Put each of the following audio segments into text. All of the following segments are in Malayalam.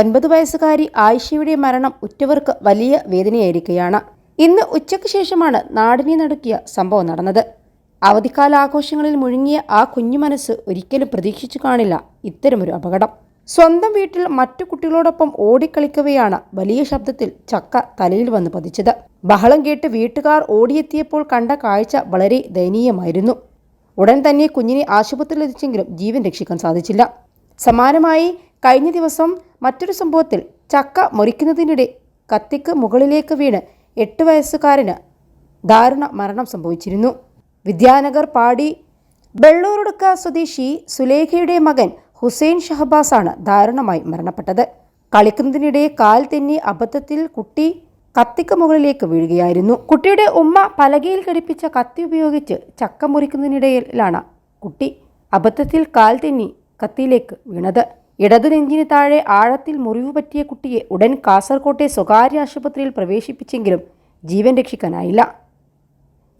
ഒൻപത് വയസ്സുകാരി ആയിഷയുടെ മരണം ഉറ്റവർക്ക് വലിയ വേദനയായിരിക്കുകയാണ്. ഇന്ന് ഉച്ചയ്ക്ക് ശേഷമാണ് നാടിനെ നടുക്കിയ സംഭവം നടന്നത്. അവധിക്കാല ആഘോഷങ്ങളിൽ മുഴുങ്ങിയ ആ കുഞ്ഞു മനസ്സ് ഒരിക്കലും പ്രതീക്ഷിച്ചു കാണില്ല ഇത്തരമൊരു അപകടം. സ്വന്തം വീട്ടിൽ മറ്റു കുട്ടികളോടൊപ്പം ഓടിക്കളിക്കവെയാണ് വലിയ ശബ്ദത്തിൽ ചക്ക തലയിൽ വന്ന് പതിച്ചത്. ബഹളം കേട്ട് വീട്ടുകാർ ഓടിയെത്തിയപ്പോൾ കണ്ട കാഴ്ച വളരെ ദയനീയമായിരുന്നു. ഉടൻ തന്നെ കുഞ്ഞിനെ ആശുപത്രിയിൽ എത്തിച്ചെങ്കിലും ജീവൻ രക്ഷിക്കാൻ സാധിച്ചില്ല. സമാനമായി കഴിഞ്ഞ ദിവസം മറ്റൊരു സംഭവത്തിൽ ചക്ക മുറിക്കുന്നതിനിടെ കത്തിക്ക് മുകളിലേക്ക് വീണ് എട്ട് വയസ്സുകാരന് ദാരുണ മരണം സംഭവിച്ചിരുന്നു. വിദ്യാനഗർ പാടി ബെള്ളൂരുടുക്ക സ്വദേശി സുലേഖയുടെ മകൻ ഹുസൈൻ ഷഹബാസാണ് ദാരുണമായി മരണപ്പെട്ടത്. കളിക്കുന്നതിനിടെ കാൽ തെന്നി അബദ്ധത്തിൽ കുട്ടി കത്തിക്ക് മുകളിലേക്ക് വീഴുകയായിരുന്നു. കുട്ടിയുടെ ഉമ്മ പലകയിൽ ഘടിപ്പിച്ച കത്തി ഉപയോഗിച്ച് ചക്ക മുറിക്കുന്നതിനിടയിലാണ് കുട്ടി അബദ്ധത്തിൽ കാൽ തെന്നി കത്തിയിലേക്ക് വീണത്. ഇടതു നെഞ്ചിന് താഴെ ആഴത്തിൽ മുറിവ് പറ്റിയ കുട്ടിയെ ഉടൻ കാസർകോട്ടെ സ്വകാര്യ ആശുപത്രിയിൽ പ്രവേശിപ്പിച്ചെങ്കിലും ജീവൻ രക്ഷിക്കാനായില്ല.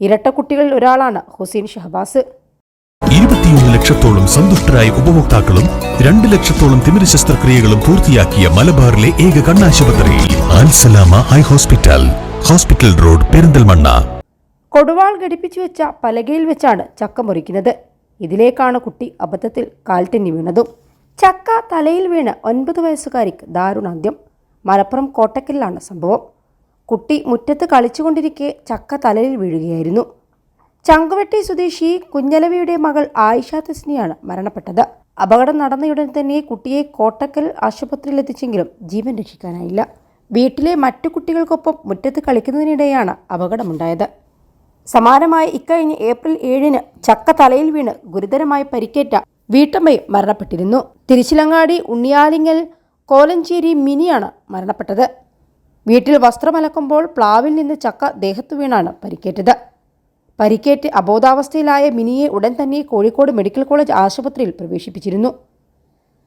ഇരട്ട കുട്ടികളിൽ ഒരാളാണ് ഹുസൈൻ ഷഹബാസ്. ഇരുപത്തിയൊന്ന് ലക്ഷത്തോളം സന്തുഷ്ടരായ ഉപഭോക്താക്കളും രണ്ട് ലക്ഷത്തോളം തിമിര ശസ്ത്രക്രിയകളും പൂർത്തിയാക്കിയ മലബാറിലെ ഏക കണ്ണാശുപത്രി high hospital hospital road Perinthalmanna. കൊടുവാൾ ഘടിപ്പിച്ചു വെച്ച പലകയിൽ വെച്ചാണ് ചക്ക മുറിക്കുന്നത്. ഇതിലേക്കാണ് കുട്ടി അബദ്ധത്തിൽ കാൽ തെന്നി വീണതും. ചക്ക തലയിൽ വീണ് ഒൻപത് വയസ്സുകാരിക്ക് ദാരുണാന്ത്യം. മലപ്പുറം കോട്ടക്കലിലാണ് സംഭവം. കുട്ടി മുറ്റത്ത് കളിച്ചുകൊണ്ടിരിക്കെ ചക്ക തലയിൽ വീഴുകയായിരുന്നു. ചങ്കുവെട്ടി സ്വദേശി കുഞ്ഞലവിയുടെ മകൾ ആയിഷ തസ്നിയാണ് മരണപ്പെട്ടത്. അപകടം നടന്നയുടൻ തന്നെ കുട്ടിയെ കോട്ടക്കൽ ആശുപത്രിയിൽ എത്തിച്ചെങ്കിലും ജീവൻ രക്ഷിക്കാനായില്ല. വീട്ടിലെ മറ്റു കുട്ടികൾക്കൊപ്പം മുറ്റത്ത് കളിക്കുന്നതിനിടെയാണ് അപകടമുണ്ടായത്. സമാനമായി ഇക്കഴിഞ്ഞ് ഏപ്രിൽ ഏഴിന് ചക്ക തലയിൽ വീണ് ഗുരുതരമായി പരിക്കേറ്റ വീട്ടമ്മയും മരണപ്പെട്ടിരുന്നു. തിരുച്ചിലങ്ങാടി ഉണ്ണിയാലിങ്ങൽ കോലഞ്ചേരി മിനിയാണ് മരണപ്പെട്ടത്. വീട്ടിൽ വസ്ത്രമലക്കുമ്പോൾ പ്ലാവിൽ നിന്ന് ചക്ക ദേഹത്തു വീണാണ് പരിക്കേറ്റത്. പരിക്കേറ്റ് അബോധാവസ്ഥയിലായ മിനിയെ ഉടൻ തന്നെ കോഴിക്കോട് മെഡിക്കൽ കോളേജ് ആശുപത്രിയിൽ പ്രവേശിപ്പിച്ചിരുന്നു.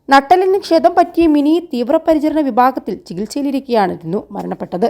നട്ടലിന് ക്ഷതം പറ്റിയ മിനി തീവ്രപരിചരണ വിഭാഗത്തിൽ ചികിത്സയിലിരിക്കെയാണിരുന്നു മരണപ്പെട്ടത്.